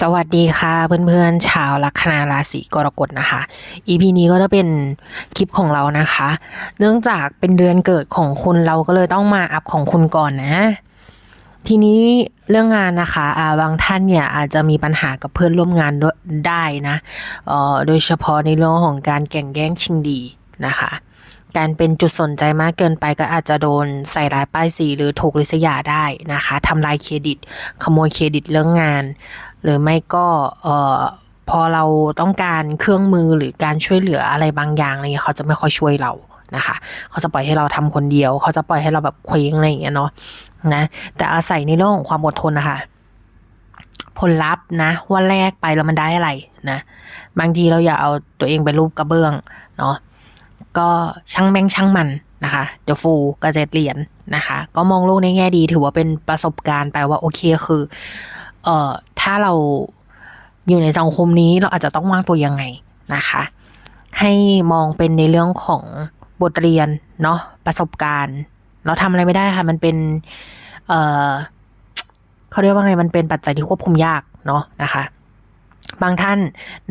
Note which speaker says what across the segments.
Speaker 1: สวัสดีค่ะเพื่อนๆชาวลัคนาราศีกรกฎนะคะ EP นี้ก็จะเป็นคลิปของเรานะคะ เนื่องจากเป็นเดือนเกิดของคุณเราก็เลยต้องมาอัพของคุณก่อนนะ ทีนี้เรื่องงานนะคะบางท่านเนี่ยอาจจะมีปัญหากับเพื่อนร่วมงานได้นะออโดยเฉพาะในเรื่องของการแข่งแย่งชิงดีนะคะ การเป็นจุดสนใจมากเกินไปก็อาจจะโดนใส่ร้ายป้ายสีหรือถูกริษยาได้นะคะทำลายเครดิต ขโมยเครดิตเรื่องงาน หรือไม่ก็เอ่อพอเราต้องการเครื่องมือหรือการช่วยเหลืออะไรบางอย่างอะไรเงี้ยเขาจะไม่ค่อยช่วยเรานะคะเขาจะปล่อยให้เราทำคนเดียว เขาจะปล่อยให้เราแบบเคว้งอะไรอย่างเงี้ยเนาะนะแต่อาศัยในเรื่องของความอดทนนะคะผลลัพธ์นะว่าแลกไปแล้วมันได้อะไรนะบางทีเราอย่าเอาตัวเองไปรูปกระเบื้องเนาะก็ช่างแม่งช่างมันนะคะเดี๋ยวฟูกระเจ็ดเหรียญนะคะ ก็มองโลกในแง่ดีถือว่าเป็นประสบการณ์ไปว่าโอเคคือ เอ่อถ้าเราอยู่ในสังคมนี้เราอาจจะต้องวางตัวยังไงนะคะ ให้มองเป็นในเรื่องของบทเรียนเนาะประสบการณ์ เราทำอะไรไม่ได้ค่ะ มันเป็น เอ่อเขาเรียกว่าไงมันเป็นปัจจัยที่ควบคุมยากเนาะนะคะ บางท่าน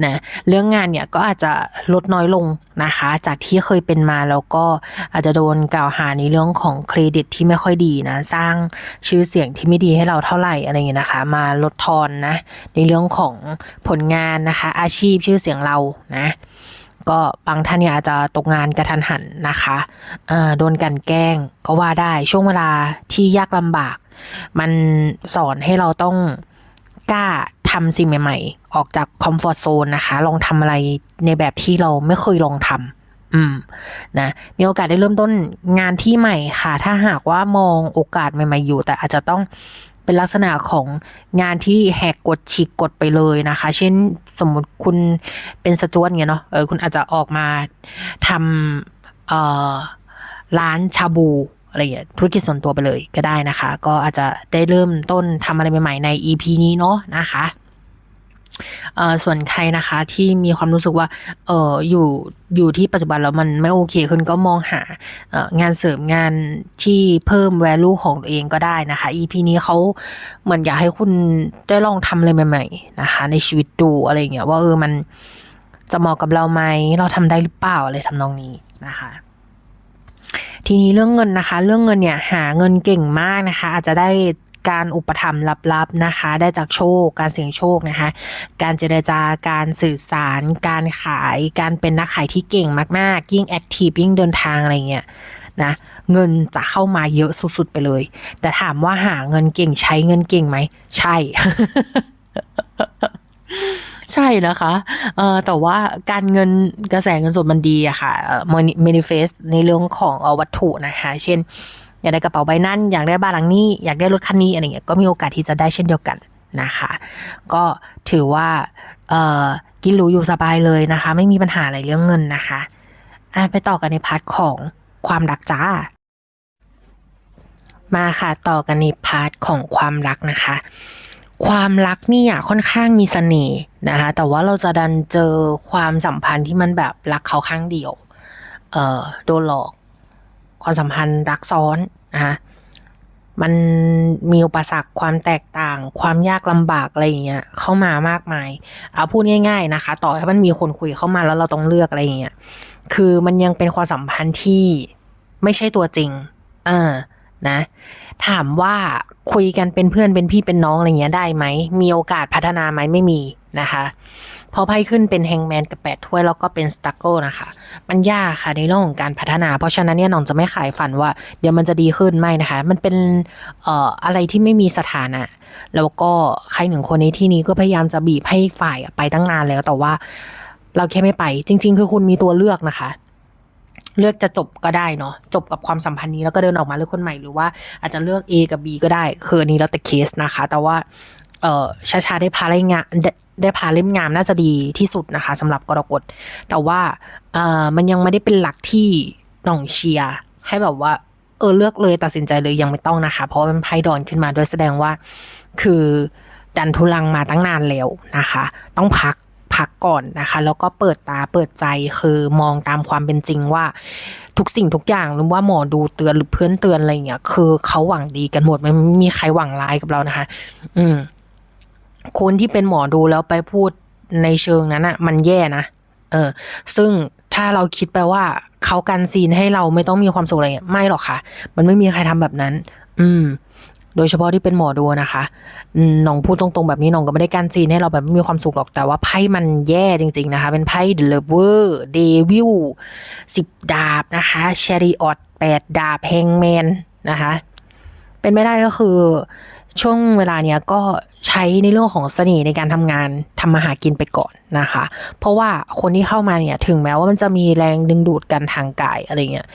Speaker 1: นะเรื่องงานเนี่ยก็อาจจะลดน้อยลงนะคะ จากที่เคยเป็นมาแล้วก็อาจจะโดนกล่าวหาในเรื่องของเครดิตที่ไม่ค่อยดีนะ สร้างชื่อเสียงที่ไม่ดีให้เราเท่าไหร่อะไรอย่างเงี้ยนะคะ มาลดทอนนะในเรื่องของผลงานนะคะ อาชีพชื่อเสียงเรานะก็บางท่านเนี่ยอาจจะตกงานกระทันหันนะคะเออโดนกันแกล้งก็ว่าได้ช่วงเวลาที่ยากลำบาก มันสอนให้เราต้องกล้า ทำสิ่งใหม่ ๆ ออกจากคอมฟอร์ z โซนนะคะ ลองทำอะไรในแบบที่เราไม่เคยลองทำอืมนะมีโอกาสได้เริ่มต้นงานที่ใหม่ค่ะ ถ้าหากว่ามองโอกาสใหม่ ๆ อยู่ แต่อาจจะต้องเป็นลักษณะของงานที่แหกกฎฉีกกฎไปเลยนะคะ เช่นสมมติคุณเป็นสจวตเงี้ยเนาะเออคุณอาจจะออกมาทำเอ่อร้านชาบูอะไรอย่างเงี้ยธุรกิจส่วนตัวไปเลยก็ได้นะคะ ก็อาจจะได้เริ่มต้นทำอะไรใหม่ ๆ ใน EP นี้เนาะนะคะ ส่วนใครนะคะที่มีความรู้สึกว่าเอออยู่อยู่ที่ปัจจุบันแล้วมันไม่โอเคขึ้นก็มองหาเองานเสริมงานที่เพิ่ม value ของตัวเองก็ได้นะคะ EP นี้เขาเหมือนอยากให้คุณได้ลองทำอะไรใหม่ๆนะคะ ในชีวิตดูอะไรอย่างเงี้ยว่าเออมันจะเหมาะกับเราไหมเราทำได้หรือเปล่าอะไรทำนองนี้นะคะทีนี้เรื่องเงินนะคะ เรื่องเงินเนี่ยหาเงินเก่งมากนะคะ อาจจะได้ การอุปถัมภ์ลับๆนะคะ ได้จากโชค การเสี่ยงโชคนะคะ การเจรจาการสื่อสาร การขาย การเป็นนักขายที่เก่งมากๆ ยิ่งแอคทีฟยิ่งเดินทางอะไรเงี้ยนะเงินจะเข้ามาเยอะสุดๆไปเลย แต่ถามว่าหาเงินเก่งใช้เงินเก่งไหม ใช่ ใช่นะคะเอ่อแต่ว่าการเงินกระแสเงินสดมันดีอะค่ะเอ่อ manifest ในเรื่องของอวัตถุนะคะ เช่น อยากได้กระเป๋าใบนั้น อยากได้บ้านหลังนี้ อยากได้รถคันนี้อะไรเงี้ยก็มีโอกาสที่จะได้เช่นเดียวกันนะคะ ก็ถือว่าเอ่อกินหรูอยู่สบายเลยนะคะ ไม่มีปัญหาอะไรเรื่องเงินนะคะไปต่อกันในพาร์ทของความรักจ้า มาค่ะต่อกันในพาร์ทของความรักนะคะ ความรักนี่ยค่อนข้างมีเสน่ห์นะคะ แต่ว่าเราจะดันเจอความสัมพันธ์ที่มันแบบรักเขาข้างเดียว เอ่อโดนหลอก ความสัมพันธ์รักซ้อนนะคะมันมีอุปสรรคความแตกต่าง ความยากลำบากอะไรอย่างเงี้ยเข้ามามากมาย เอาพูดง่าย ๆนะคะ ต่อให้มันมีคนคุยเข้ามาแล้วเราต้องเลือกอะไรอย่างเงี้ยคือมันยังเป็นความสัมพันธ์ที่ไม่ใช่ตัวจริง เออ นะ ถามว่าคุยกันเป็นเพื่อนเป็นพี่เป็นน้องอะไรเงี้ยได้ไหม มีโอกาสพัฒนาไหมไม่มีนะคะพอไพ่ขึ้นเป็นแฮงแมนกับแปดถ้วยแล้วก็เป็นสตั๊กเกิลนะคะ มันยากค่ะในเรื่องของการพัฒนา เพราะฉะนั้นเนี่ยน้องจะไม่ขายฝันว่า เดี๋ยวมันจะดีขึ้นไม่นะคะ มันเป็นเอ่ออะไรที่ไม่มีสถานะ แล้วก็ใครหนึ่งคนในที่นี้ก็พยายามจะบีบให้ฝ่ายไปตั้งนานแล้วแต่ว่า เราแค่ไม่ไป จริง ๆ คือคุณมีตัวเลือกนะคะ เลือกจะจบก็ได้เนาะจบกับความสัมพันธ์นี้แล้วก็เดินออกมาเลือกคนใหม่หรือว่าอาจจะเลือก A กับ B ก็ได้ คืออันนี้แล้วแต่เคสนะคะ แต่ว่าเออช้าๆได้พาเล่มงามได้พาเล่มงามน่าจะดีที่สุดนะคะสำหรับกรกฎแต่ว่าเออมันยังไม่ได้เป็นหลักที่หน่องเชียร์ให้แบบว่า เออเลือกเลยตัดสินใจเลยยังไม่ต้องนะคะ เพราะมันไพ่ดอนขึ้นมาด้วยแสดงว่า คือดันทุลังมาตั้งนานแล้วนะคะ ต้องพัก พักก่อนนะคะ แล้วก็เปิดตาเปิดใจคือมองตามความเป็นจริงว่า ทุกสิ่งทุกอย่างหรือว่าหมอดูเตือนหรือเพื่อนเตือนอะไรเงี้ยคือเขาหวังดีกันหมดไม่มีใครหวังร้ายกับเรานะคะ อืม คนที่เป็นหมอดูแล้วไปพูดในเชิงนั้นอะมันแย่นะเออ ซึ่งถ้าเราคิดไปว่าเขากันซีนให้เราไม่ต้องมีความสุขอะไรเงี้ยไม่หรอกค่ะ มันไม่มีใครทำแบบนั้น อืม โดยเฉพาะที่เป็นหมอดูนะคะน้องพูดตรงๆแบบนี้น้องก็ไม่ได้กันซีนให้เราแบบไม่มีความสุขหรอกแต่ว่าไพ่มันแย่จริง ๆนะคะ เป็นไพ่เดลเวอร์เดวิลสิบดาบนะคะเชริออตแปดดาบแฮงแมนนะคะ เป็นไม่ได้ก็คือช่วงเวลาเนี้ยก็ใช้ในเรื่องของเสน่ห์ในการทำงานทำมาหากินไปก่อนนะคะ เพราะว่าคนที่เข้ามาเนี่ยถึงแม้ว่ามันจะมีแรงดึงดูดกันทางกายอะไรเงี้ย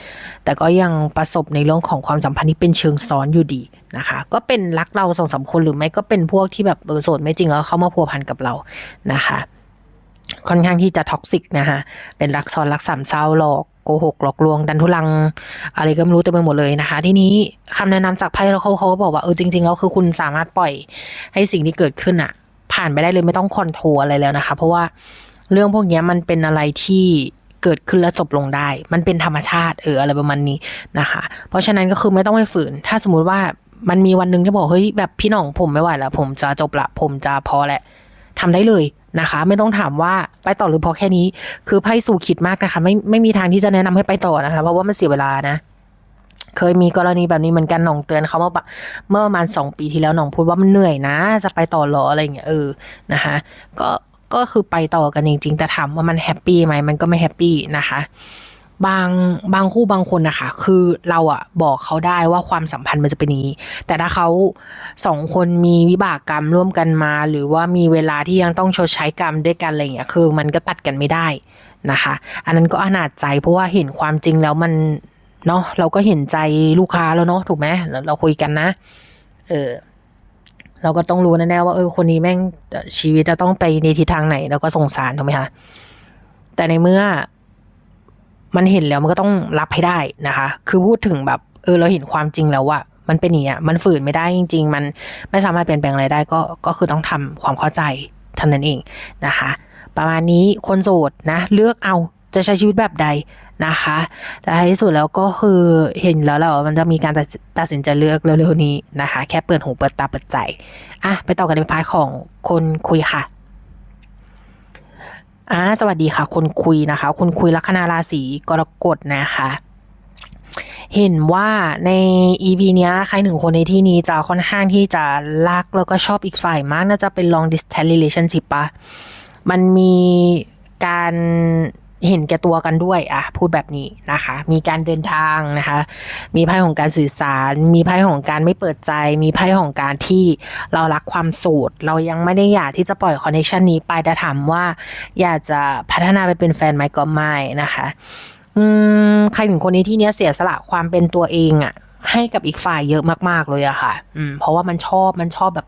Speaker 1: แต่ก็ยังประสบในเรื่องของความสัมพันธ์ที่เป็นเชิงซ้อนอยู่ดี นะคะ ก็เป็นรักเราสองสามคนหรือไม่ก็เป็นพวกที่แบบเออโสดไม่จริงแล้วเข้ามาพัวพันกับเรานะคะค่อนข้างที่จะท็อกซิกนะคะเป็นรักซ้อนรักสามเศร้าหลอกโกหกหลอกลวง ดันทุลัง อะไรก็ไม่รู้เต็มไปหมดเลยนะคะ ที่นี้คำแนะนำจากไพ่แล้วเขาเขาบอกว่าเออจริงๆแล้วคือคุณสามารถปล่อยให้สิ่งที่เกิดขึ้นอะผ่านไปได้เลยไม่ต้องคอนโทรอะไรแล้วนะคะ เพราะว่าเรื่องพวกนี้มันเป็นอะไรที่เกิดขึ้นแล้วจบลงได้ มันเป็นธรรมชาติเอออะไรประมาณนี้นะคะ เพราะฉะนั้นก็คือไม่ต้องไปฝืน ถ้าสมมุติว่า มันมีวันหนึ่งที่บอกเฮ้ยแบบพี่น่องผมไม่ไหวแล้วผมจะจบละผมจะพอแหละทำได้เลยนะคะ ไม่ต้องถามว่าไปต่อหรือพอแค่นี้ คือไพ่สู่คิดมากนะคะ ไม่ไม่มีทางที่จะแนะนำให้ไปต่อนะคะ เพราะว่ามันเสียเวลานะ เคยมีกรณีแบบนี้เหมือนกันหน่องเตือนเขาเมื่อเมื่อประมาณสองปีที่แล้วหน่องพูดว่ามันเหนื่อยนะ จะไปต่อหรออะไรเงี้ยเออนะคะก็ก็คือไปต่อกันจริงๆแต่ถามว่ามันแฮปปี้ไหมมันก็ไม่แฮปปี้นะคะ บางบางคู่บางคนนะคะ คือเราอะบอกเขาได้ว่าความสัมพันธ์มันจะเป็นนี้ แต่ถ้าเขาสองคนมีวิบากกรรมร่วมกันมา หรือว่ามีเวลาที่ยังต้องชดใช้กรรมด้วยกันอะไรอย่างเงี้ยคือมันก็ตัดกันไม่ได้นะคะ อันนั้นก็อนาจใจเพราะว่าเห็นความจริงแล้วมันเนาะเราก็เห็นใจลูกค้าแล้วเนาะถูกไหมเราเราคุยกันนะ เออเราก็ต้องรู้แน่ๆว่าเออคนนี้แม่งชีวิตจะต้องไปในทิศทางไหนแล้วก็สงสารถูกไหมคะแต่ในเมื่อ มันเห็นแล้วมันก็ต้องรับให้ได้นะคะ คือพูดถึงแบบเออเราเห็นความจริงแล้วว่ามันเป็นอย่างเงี้ยมันฝืนไม่ได้จริง ๆ มันไม่สามารถเปลี่ยนแปลงอะไรได้ก็ก็คือต้องทำความเข้าใจเท่านั้นเองนะคะ ประมาณนี้คนโสดนะ เลือกเอาจะใช้ชีวิตแบบใดนะคะ แต่ท้ายที่สุดแล้วก็คือเห็นแล้วแหละว่ามันจะมีการตัดตัดสินใจเลือกเร็วๆนี้นะคะ แค่เปิดหูเปิดตาเปิดใจอะไปต่อกันในพาร์ทของคนคุยค่ะ อ่าสวัสดีค่ะ คนคุยนะคะ คนคุยลัคนาราศีกรกฎนะคะ เห็นว่าใน EP เนี้ยใครหนึ่งคนในที่นี้จะค่อนข้างที่จะรักแล้วก็ชอบอีกฝ่ายมาก น่าจะเป็น long distance relationship ปะมันมีการ เห็นแก่ตัวกันด้วยอะพูดแบบนี้นะคะ มีการเดินทางนะคะ มีไพ่ของการสื่อสาร มีไพ่ของการไม่เปิดใจ มีไพ่ของการที่เรารักความโสดเรายังไม่ได้อยากที่จะปล่อยคอนเนคชันนี้ไปแต่ถามว่า อยากจะพัฒนาไปเป็นแฟนไหมก็ไม่นะคะอืมใครถึงคนนี้ที่เนี้ยเสียสละความเป็นตัวเองอะให้กับอีกฝ่ายเยอะมาก ๆเลยอะค่ะ อืมเพราะว่ามันชอบมันชอบแบบ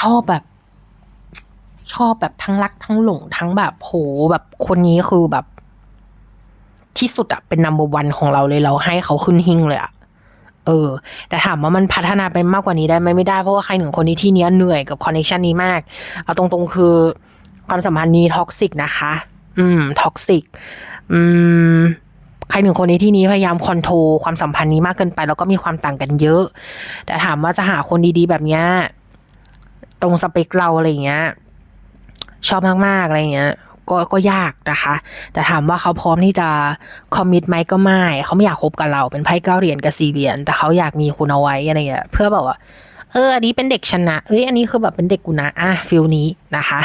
Speaker 1: ชอบแบบ ชอบแบบทั้งรักทั้งหลงทั้งแบบโหแบบคนนี้คือแบบ ที่สุดอะเป็นนัมเบอร์วันของเราเลยเราให้เขาขึ้นหิ้งเลยอะเออ แต่ถามว่ามันพัฒนาไปมากกว่านี้ได้ไหมไม่ได้เพราะว่าใครหนึ่งคนนี้ที่เนี้ยเหนื่อยกับคอนเนคชันนี้มาก เอาตรงๆคือ ความสัมพันธ์นี้ท็อกซิกนะคะ อืมท็อกซิกอืมใครหนึ่งคนในที่นี้พยายามคอนโทรลความสัมพันธ์นี้มากเกินไป แล้วก็มีความต่างกันเยอะ แต่ถามว่าจะหาคนดีๆแบบเนี้ยตรงสเปคเราอะไรอย่างเงี้ย ชอบมากๆอะไรเงี้ยก็ก็ยากนะคะ แต่ถามว่าเขาพร้อมที่จะคอมมิตไหมก็ไม่ เขาไม่อยากคบกับเราเป็นไพ่เก้าเหรียญกับสี่เหรียญแต่เขาอยากมีคุณเอาไว้อะไรเงี้ยเพื่อแบบว่าเอออันนี้เป็นเด็กชนะเอ้ยอันนี้คือแบบเป็นเด็กกูนะอะฟิลนี้นะคะ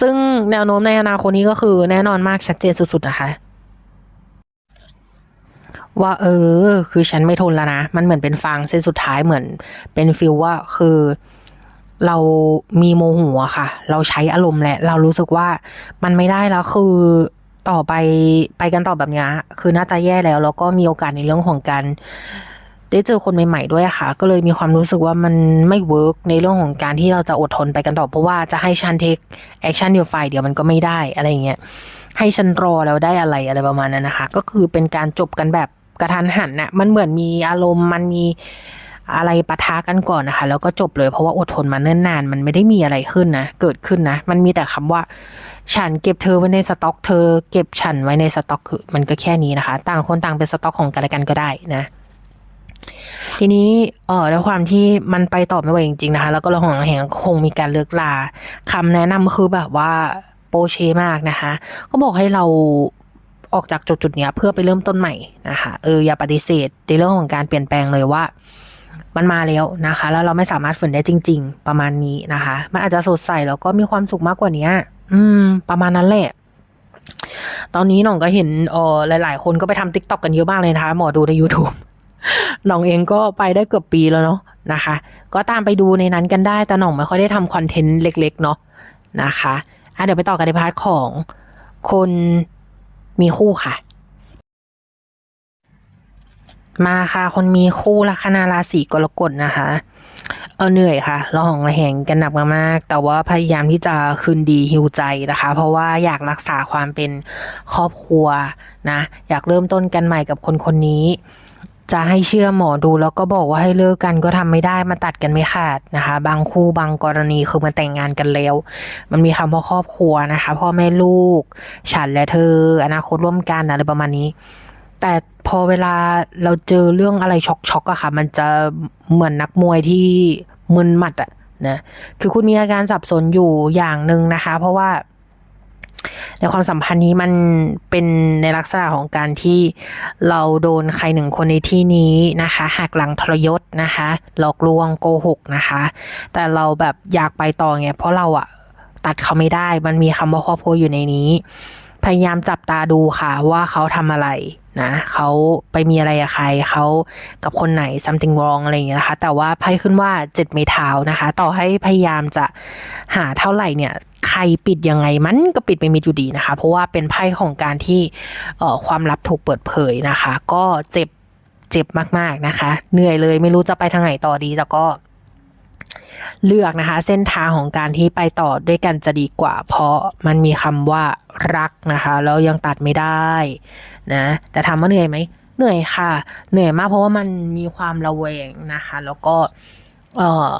Speaker 1: ซึ่งแนวโน้มในอนาคตนี้ก็คือแน่นอนมากชัดเจนสุดๆนะคะว่าเออ คือฉันไม่ทนแล้วนะ มันเหมือนเป็นฟางเส้นสุดท้ายเหมือนเป็นฟิลว่าคือ เรามีโมโหอะค่ะ เราใช้อารมณ์แหละ เรารู้สึกว่ามันไม่ได้แล้วคือต่อไปไปกันต่อแบบนี้คือน่าจะแย่แล้ว แล้วก็มีโอกาสในเรื่องของการได้เจอคนใหม่ ๆ ด้วยค่ะ ก็เลยมีความรู้สึกว่ามันไม่เวิร์กในเรื่องของการที่เราจะอดทนไปกันต่อ เพราะว่าจะให้ฉันเทคแอคชั่นอยู่ฝ่ายเดียวมันก็ไม่ได้อะไรเงี้ยให้ฉันรอแล้วได้อะไรอะไรประมาณนั้นนะคะ ก็คือเป็นการจบกันแบบกระทันหันน่ะมันเหมือนมีอารมณ์มันมี อะไรปะทะกันก่อนนะคะ แล้วก็จบเลยเพราะว่าอดทนมาเนิ่นนาน มันไม่ได้มีอะไรขึ้นนะ เกิดขึ้นนะ มันมีแต่คำว่า ฉันเก็บเธอไว้ในสต็อกเธอ เก็บฉันไว้ในสต็อกคือมันก็แค่นี้นะคะ ต่างคนต่างเป็นสต็อกของกันและกันก็ได้นะทีนี้เอ่อด้วยความที่มันไปต่อไม่ไหวจริงๆนะคะ แล้วก็ระหองระแหงคงมีการเลิกลาคำแนะนำคือแบบว่าโปเชมากนะคะ ก็บอกให้เราออกจากจุดจุดนี้เพื่อไปเริ่มต้นใหม่นะคะ เอออย่าปฏิเสธในเรื่องของการเปลี่ยนแปลงเลยว่า มันมาแล้วนะคะ แล้วเราไม่สามารถฝืนได้จริง ๆ ประมาณนี้นะคะ มันอาจจะสดใสแล้วก็มีความสุขมากกว่านี้อืม ประมาณนั้นแหละ ตอนนี้น่องก็เห็นเออหลาย ๆ คนก็ไปทำติ๊กต็อกกันเยอะมากเลยนะคะ หมอดูใน YouTube น่องเองก็ไปได้เกือบปีแล้วเนาะนะคะ ก็ตามไปดูในนั้นกันได้ แต่น่องไม่ค่อยได้ทำคอนเทนต์เล็ก ๆ เนาะนะคะอะเดี๋ยวไปต่อกันในพาร์ทของคนมีคู่ค่ะ มาค่ะ คนมีคู่ลัคนาราศีกรกฎนะคะ เออเหนื่อยค่ะระหองระแหงกันหนักมากๆแต่ว่าพยายามที่จะคืนดีฮิวใจนะคะ เพราะว่าอยากรักษาความเป็นครอบครัวนะ อยากเริ่มต้นกันใหม่กับคนคนนี้ จะให้เชื่อหมอดูแล้วก็บอกว่าให้เลิกกันก็ทำไม่ได้มาตัดกันไม่ขาดนะคะ บางคู่บางกรณีคือมันแต่งงานกันแล้ว มันมีคำว่าครอบครัวนะคะ พ่อแม่ลูก ฉันและเธอ อนาคตร่วมกันอะไรประมาณนี้ แต่พอเวลาเราเจอเรื่องอะไรช็อกๆอะค่ะ มันจะเหมือนนักมวยที่มึนหมัดอะนะคือคุณมีอาการสับสนอยู่อย่างหนึ่งนะคะ เพราะว่าในความสัมพันธ์นี้มันเป็นในลักษณะของการที่เราโดนใครหนึ่งคนในที่นี้นะคะหักหลังทรยศนะคะ หลอกลวงโกหกนะคะ แต่เราแบบอยากไปต่อไงเพราะเราอะตัดเขาไม่ได้ มันมีคำว่าครอบครัวอยู่ในนี้ พยายามจับตาดูค่ะว่าเขาทำอะไร นะเขาไปมีอะไรกับใครเขากับคนไหน something wrong อะไรอย่างเงี้ยนะคะ แต่ว่าไพ่ขึ้นว่าเจ็ดไม้เท้านะคะ ต่อให้พยายามจะหาเท่าไหร่เนี่ยใครปิดยังไงมันก็ปิดไม่มิดอยู่ดีนะคะ เพราะว่าเป็นไพ่ของการที่เอ่อความลับถูกเปิดเผยนะคะ ก็เจ็บเจ็บมากๆนะคะ เหนื่อยเลยไม่รู้จะไปทางไหนต่อดีแต่ก็ เลือกนะคะ เส้นทางของการที่ไปต่อด้วยกันจะดีกว่า เพราะมันมีคำว่ารักนะคะแล้วยังตัดไม่ได้นะแต่ถามว่าเหนื่อยไหมเหนื่อยค่ะ เหนื่อยมากเพราะว่ามันมีความระแวงนะคะ แล้วก็เอ่อ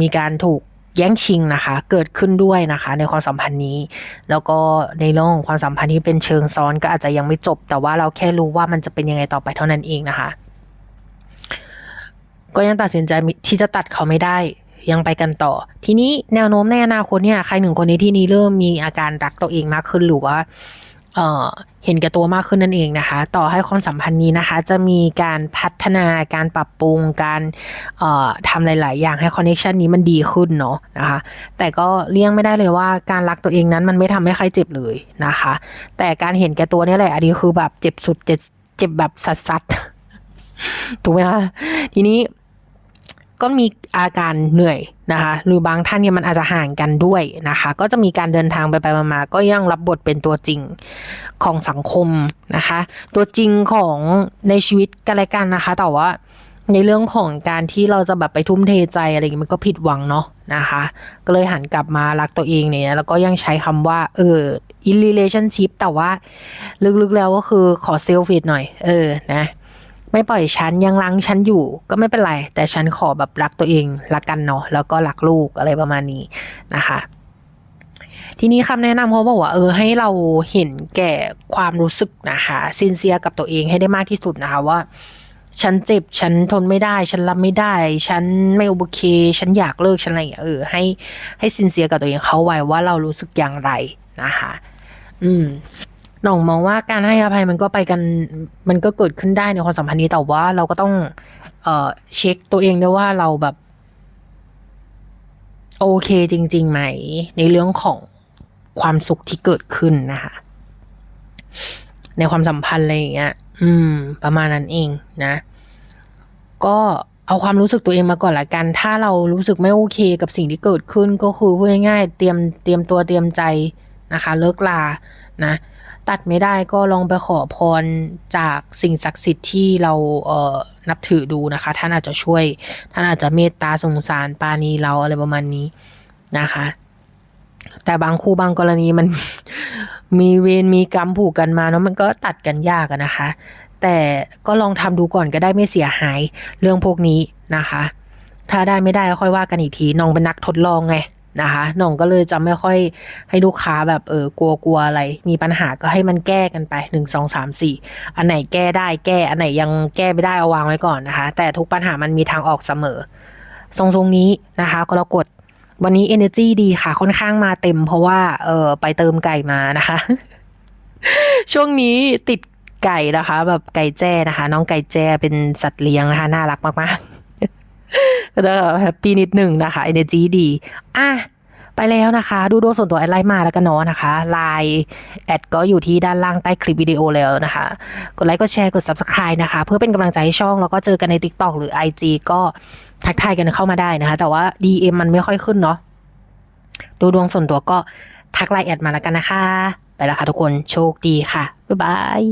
Speaker 1: มีการถูกแย่งชิงนะคะ เกิดขึ้นด้วยนะคะ ในความสัมพันธ์นี้ แล้วก็ในเรื่องของความสัมพันธ์ที่เป็นเชิงซ้อนก็อาจจะยังไม่จบ แต่ว่าเราแค่รู้ว่ามันจะเป็นยังไงต่อไปเท่านั้นเองนะคะ ก็ยังตัดสินใจที่จะตัดเขาไม่ได้ ยังไปกันต่อ ทีนี้แนวโน้มในอนาคตเนี่ยใครหนึ่งคนในที่นี้เริ่มมีอาการรักตัวเองมากขึ้นหรือว่าเออเห็นแก่ตัวมากขึ้นนั่นเองนะคะ ต่อให้ความสัมพันธ์นี้นะคะ จะมีการพัฒนาการปรับปรุงการเอ่อทำหลาย ๆ อย่างให้คอนเน t ชันนี้มันดีขึ้นเนาะนะคะ แต่ก็เลี่ยงไม่ได้เลยว่าการรักตัวเองนั้นมันไม่ทำให้ใครเจ็บเลยนะคะ แต่การเห็นแก่ตัวนี่แหละอันนี้คือแบบเจ็บสุดเจ็บเจ็บแบบสัสๆถูกไหมคะทีนี้ ก็มีอาการเหนื่อยนะคะหรือบางท่านเนี่ยมันอาจจะห่างกันด้วยนะคะ ก็จะมีการเดินทางไปไปมาๆก็ยังรับบทเป็นตัวจริงของสังคมนะคะ ตัวจริงของในชีวิตกันและกันนะคะ แต่ว่าในเรื่องของการที่เราจะแบบไปทุ่มเทใจอะไรอย่างงี้มันก็ผิดหวังเนาะนะคะ ก็เลยหันกลับมารักตัวเองเนี่ย แล้วก็ยังใช้คำว่า เออ in relationship แต่ว่า ลึกๆแล้วก็คือขอเซลฟิตหน่อย เออ นะ ไม่ปล่อยฉันยังรังฉันอยู่ก็ไม่เป็นไร แต่ฉันขอแบบรักตัวเองรักกันเนาะแล้วก็รักลูกอะไรประมาณนี้นะคะทีนี้คำแนะนำเขาบอกว่าเออให้เราเห็นแก่ความรู้สึกนะคะซินเซียกับตัวเองให้ได้มากที่สุดนะคะว่า ฉันเจ็บฉันทนไม่ได้ ฉันรับไม่ได้ ฉันไม่โอเค ฉันอยากเลิกฉันอะไรอย่างเงี้ยเออให้ให้ซินเซียกับตัวเองเขาไว้ว่าเรารู้สึกอย่างไรนะคะ อืม หน่องมองว่าการให้อภัยมันก็ไปกัน มันก็เกิดขึ้นได้ในความสัมพันธ์นี้แต่ว่าเราก็ต้อง เอ่อเช็คตัวเองด้วยว่าเราแบบ โอเคจริง ๆ ไหม ในเรื่องของความสุขที่เกิดขึ้นนะคะ ในความสัมพันธ์อะไรอย่างเงี้ย อืม ประมาณนั้นเองนะ ก็เอาความรู้สึกตัวเองมาก่อนละกัน ถ้าเรารู้สึกไม่โอเคกับสิ่งที่เกิดขึ้นก็คือพูดง่ายๆเตรียมเตรียมตัวเตรียมใจนะคะ เลิกลานะ ตัดไม่ได้ก็ลองไปขอพรจากสิ่งศักดิ์สิทธิ์ที่เราเอ่อนับถือดูนะคะ ท่านอาจจะช่วย ท่านอาจจะเมตตาสงสารปาณีเราอะไรประมาณนี้นะคะ แต่บางคู่บางกรณีมันมีเวรมีกรรมผูกกันมาเนาะมันก็ตัดกันยากนะคะ แต่ก็ลองทำดูก่อนก็ได้ไม่เสียหายเรื่องพวกนี้นะคะ ถ้าได้ไม่ได้ก็ค่อยว่ากันอีกทีน้องเป็นนักทดลองไง นะคะน่องก็เลยจะไม่ค่อยให้ลูกค้าแบบเออกลัวกลัวอะไร มีปัญหาก็ให้มันแก้กันไปหนึ่งสองสามสี่อันไหนแก้ได้แก้ อันไหนยังแก้ไม่ได้เอาวางไว้ก่อนนะคะ แต่ทุกปัญหามันมีทางออกเสมอ ทรงๆนี้นะคะกรกฎวันนี้ energy ดีค่ะค่อนข้างมาเต็ม เพราะว่าเออไปเติมไก่มานะคะ ช่วงนี้ติดไก่นะคะ แบบไก่แจ้นะคะ น้องไก่แจ้เป็นสัตว์เลี้ยงนะคะ น่ารักมากๆ ก็จะแฮปปี้นิดหนึ่งนะคะ energy ดี อะ ไปแล้วนะคะ ดูดวงส่วนตัวแอดไลน์มาแล้วกันเนาะนะคะไลน์แอดก็อยู่ที่ด้านล่างใต้คลิปวิดีโอแล้วนะคะ กดไลค์กดแชร์กด subscribe นะคะ เพื่อเป็นกำลังใจให้ช่อง แล้วก็เจอกันใน TikTok หรือ IG ก็ทักทายกันเข้ามาได้นะคะ แต่ว่า DM มันไม่ค่อยขึ้นเนาะดูดวงส่วนตัวก็ทักไลน์แอดมาแล้วกันนะคะ ไปแล้วค่ะทุกคนโชคดีค่ะบ๊ายบาย